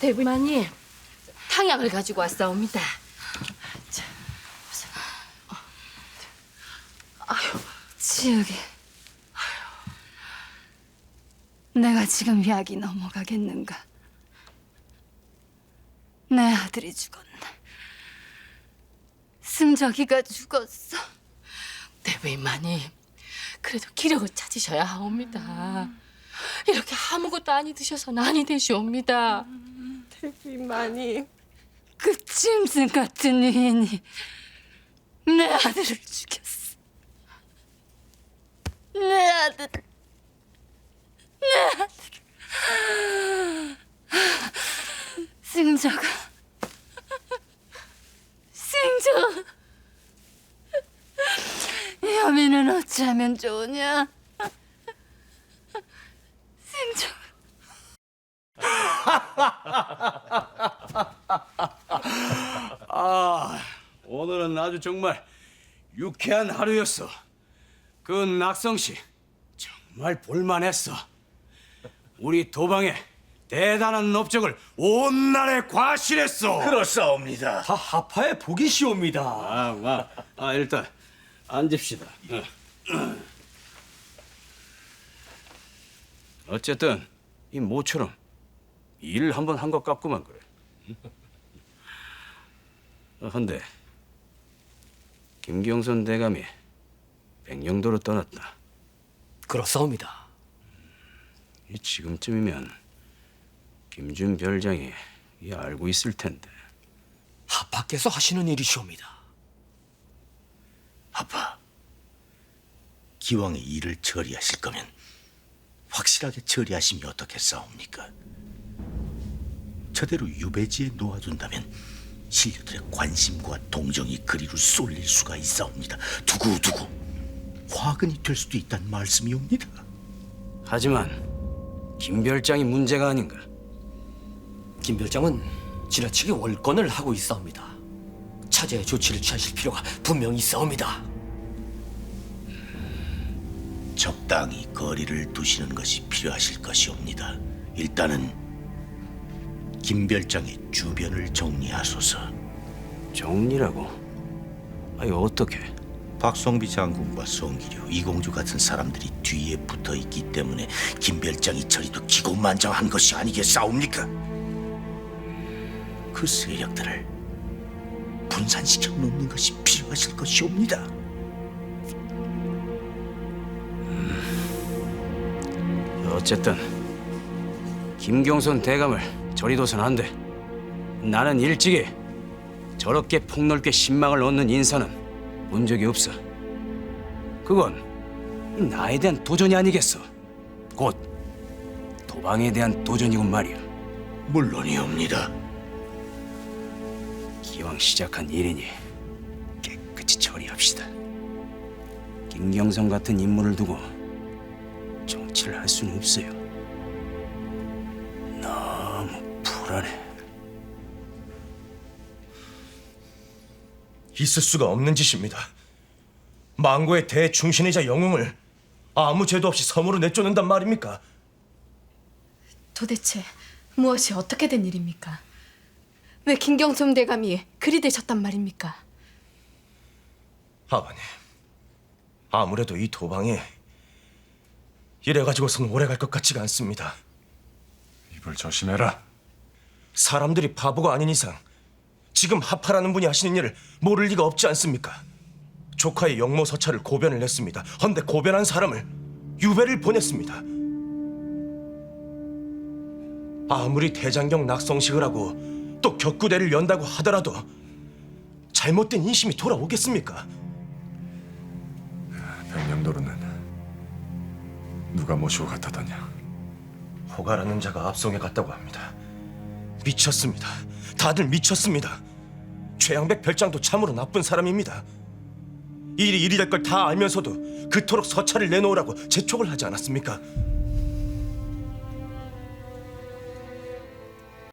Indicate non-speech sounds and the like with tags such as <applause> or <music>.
대부만이 탕약을 가지고 왔사옵니다. 지우개. 내가 지금 약이 넘어가겠는가? 내 아들이 죽었네. 승적이가 죽었어. 대부만이 그래도 기력을 찾으셔야 하옵니다. 이렇게 아무것도 아니 드셔서는 아니 되시옵니다. 대부만이 그 짐승 같은 유인이 내 아들을 죽였어. 내 아들, 내 아들. 승자가, 승자. 여민은 어찌하면 좋으냐? <laughs> 승자. <laughs> 오늘은 아주 정말 유쾌한 하루였어. 그 낙성 씨 정말 볼만했어. 우리 도방에 대단한 업적을 온 날에 과실했어. 그렇사옵니다. 다 하파의 복이시옵니다. 아, 와. 아 일단 앉읍시다. 어. 어쨌든 이 모처럼 일을 한 번 한 것 같구만 그래. 어, 헌데 김경선 대감이 백령도로 떠났다. 그렇사옵니다. 이 지금쯤이면 김준 별장이 이 알고 있을 텐데. 하파께서 하시는 일이시옵니다. 아빠, 기왕에 일을 처리하실 거면 확실하게 처리하시면 어떻겠사옵니까? 저대로 유배지에 놓아둔다면 신료들의 관심과 동정이 그리로 쏠릴 수가 있사옵니다. 두고두고 화근이 될 수도 있다는 말씀이옵니다. 하지만 김 별장이 문제가 아닌가. 김 별장은 지나치게 월권을 하고 있사옵니다. 차제의 조치를 취하실 필요가 분명히 있사옵니다. 적당히 거리를 두시는 것이 필요하실 것이옵니다. 일단은 김별장의 주변을 정리하소서. 정리라고? 아니 어떻게? 박성비 장군과 성기류, 이공주 같은 사람들이 뒤에 붙어 있기 때문에 김별장이 처리도 기고만장한 것이 아니겠사옵니까? 그 세력들을 분산시켜 놓는 것이 필요하실 것이옵니다. 어쨌든 김경선 대감을 저리 둬선 안 돼. 나는 일찍이 저렇게 폭넓게 신망을 얻는 인사는 본 적이 없어. 그건 나에 대한 도전이 아니겠어. 곧 도방에 대한 도전이군 말이야. 물론이옵니다. 기왕 시작한 일이니 깨끗이 처리합시다. 김경선 같은 인물을 두고 정치를 할 수는 없어요. 너무 불안해. 있을 수가 없는 짓입니다. 망고의 대충신이자 영웅을 아무 죄도 없이 섬으로 내쫓는단 말입니까? 도대체 무엇이 어떻게 된 일입니까? 왜 김경som 대감이 그리 되셨단 말입니까? 아버님, 아무래도 이 도방이 이래 가지고선 오래 갈 것 같지가 않습니다. 입을 조심해라. 사람들이 바보가 아닌 이상 지금 하파라는 분이 하시는 일을 모를 리가 없지 않습니까? 조카의 영모 서찰을 고변을 냈습니다. 헌데 고변한 사람을 유배를 보냈습니다. 아무리 대장경 낙성식을 하고 또 격구대를 연다고 하더라도 잘못된 인심이 돌아오겠습니까? 백령도로는 누가 모시고 갔다더냐? 호가라는 자가 앞송에 갔다고 합니다. 미쳤습니다. 다들 미쳤습니다. 최양백 별장도 참으로 나쁜 사람입니다. 일이 일이 될 걸 다 알면서도 그토록 서찰을 내놓으라고 재촉을 하지 않았습니까?